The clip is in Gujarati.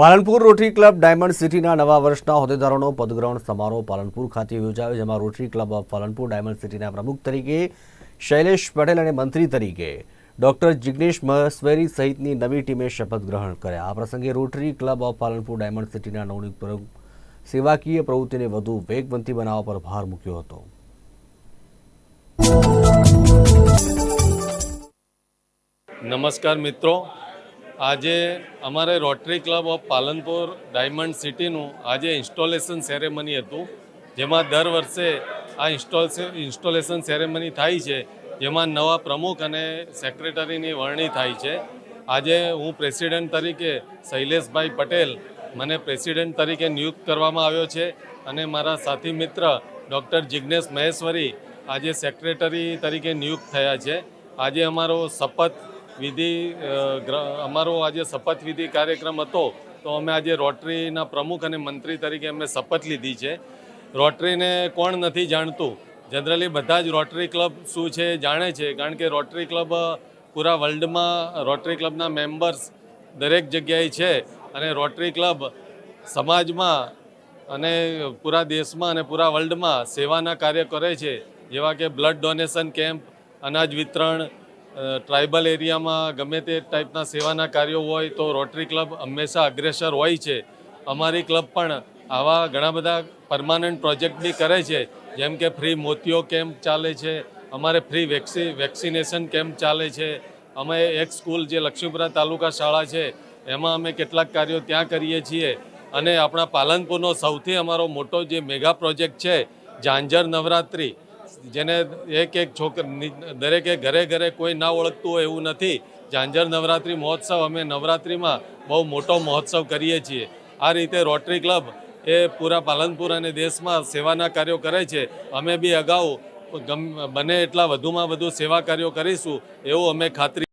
પાલનપુર રોટરી ક્લબ ડાયમંડ સિટીના નવા વર્ષના હોદ્દેદારોનો પદગ્રહણ સમારોહ પાલનપુર ખાતે યોજાયો, જેમાં rotary club of Palanpur diamond સિટીના પ્રમુખ તરીકે શૈલેષ પટેલ અને મંત્રી તરીકે ડોક્ટર જિગ્નેશ મહેશ્વરી સહિતની નવી ટીમે શપથ ગ્રહણ કર્યા. આ પ્રસંગે rotary club of Palanpur diamond સિટીના નવનિયુક્ત પ્રમુખ, સેવાકીય પ્રવૃત્તિને વધુ વેગવંતી બનાવવા પર ભાર મૂક્યો હતો. નમસ્કાર મિત્રો. આજે અમારે rotary club of Palanpur diamond સિટીનું આજે ઇન્સ્ટોલેશન સેરેમની હતું, જેમાં દર વર્ષે આ ઇન્સ્ટોલ ઇન્સ્ટોલેશન સેરેમની થાય છે, જેમાં નવા પ્રમુખ અને સેક્રેટરીની વરણી થાય છે. આજે હું પ્રેસિડેન્ટ તરીકે શૈલેષભાઈ પટેલ મને પ્રેસિડેન્ટ તરીકે નિયુક્ત કરવામાં આવ્યો છે અને મારા સાથી મિત્ર ડૉક્ટર જિજ્ઞેશ મહેશ્વરી આજે સેક્રેટરી તરીકે નિયુક્ત થયા છે. આજે અમારો શપથ વિધિ અમારો આજે શપથવિધિ કાર્યક્રમ હતો, તો અમે આજે રોટરીના પ્રમુખ અને મંત્રી તરીકે અમે શપથ લીધી છે. રોટરીને કોણ નથી જાણતું? જનરલી બધા જ રોટરી ક્લબ શું છે જાણે છે, કારણ કે રોટરી ક્લબ પૂરા વર્લ્ડમાં રોટરી ક્લબના મેમ્બર્સ દરેક જગ્યાએ છે અને રોટરી ક્લબ સમાજમાં અને પૂરા દેશમાં અને પૂરા વર્લ્ડમાં સેવાના કાર્ય કરે છે, જેવા કે બ્લડ ડોનેશન કેમ્પ, અનાજ વિતરણ ટ્રાઇબલ એરિયામાં ગમે તે ટાઈપના સેવાના કાર્યો હોય તો રોટરી ક્લબ હંમેશા અગ્રેસર હોય છે. અમારી ક્લબ પણ આવા ઘણા બધા પરમાનન્ટ પ્રોજેક્ટ બી કરે છે. જેમ કે ફ્રી મોતિયો કેમ્પ ચાલે છે, અમારે ફ્રી વેક્સી, વેક્સિનેશન કેમ્પ ચાલે છે. અમે એક સ્કૂલ જે લક્ષ્મીપુરા તાલુકા શાળા છે, એમાં અમે કેટલાક કાર્યો ત્યાં કરીએ છીએ. અને આપણા પાલનપુરનો સૌથી અમારો મોટો જે મેગા પ્રોજેક્ટ છે, ઝાંઝર નવરાત્રિ. જેને એક એક છોકર દરેકે ઘરે ઘરે કોઈ ના ઓળખતું હોય એવું નથી. ઝાંઝર નવરાત્રિ મહોત્સવ અમે નવરાત્રિમાં બહુ મોટો મહોત્સવ કરીએ છીએ. આ રીતે રોટરી ક્લબ એ પૂરા પાલનપુર અને દેશમાં સેવાના કાર્યો કરે છે. અમે બી અગાઉ ગમ બને એટલા વધુમાં વધુ સેવા કાર્યો કરીશું, એવું અમે ખાતરી